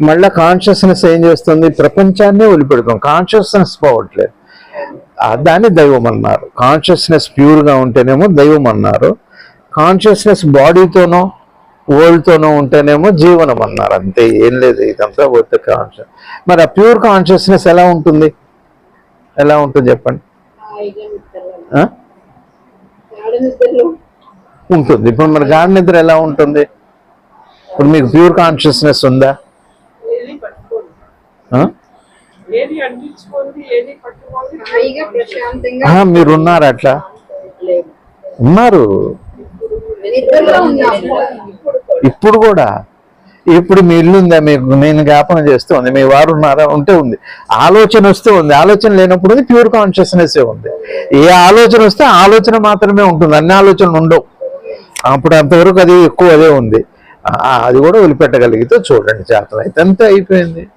మళ్ళీ కాన్షియస్నెస్ ఏం చేస్తుంది? ప్రపంచాన్నే వదిలిపెడుతుంది. కాన్షియస్నెస్ పోవట్లేదు. దాన్ని దైవం అన్నారు. కాన్షియస్నెస్ ప్యూర్గా ఉంటేనేమో దైవం అన్నారు. కాన్షియస్నెస్ బాడీతోనో వరల్డ్తోనో ఉంటేనేమో జీవనం అన్నారు. అంతే ఏం లేదు ఇదంతా పోతే కాన్షియస్ మరి ఆ ప్యూర్ కాన్షియస్నెస్ ఎలా ఉంటుంది? ఎలా ఉంటుంది చెప్పండి. ఉంటుంది. ఇప్పుడు మరి గాఢ నిద్ర ఎలా ఉంటుంది? ఇప్పుడు మీకు ప్యూర్ కాన్షియస్నెస్ ఉందా? ఉన్నారు అట్లా? ఉన్నారు. ఇప్పుడు కూడా? ఇప్పుడు మీ ఇల్లు ఉందా? మీకు నేను జ్ఞాపన చేస్తూ ఉంది. మీ వారు ఉన్నారా? ఉంటే ఉంది. ఆలోచన వస్తే ఉంది. ఆలోచన లేనప్పుడు ఉంది. ప్యూర్ కాన్షియస్నెస్ ఉంది. ఏ ఆలోచన వస్తే ఆలోచన మాత్రమే ఉంటుంది. అన్ని ఆలోచనలు ఉండవు. అప్పుడు అంతవరకు అది ఎక్కువ అదే ఉంది. అది కూడా వదిలిపెట్టగలిగితే చూడండి. చేతన అయితే అంతే అయిపోయింది.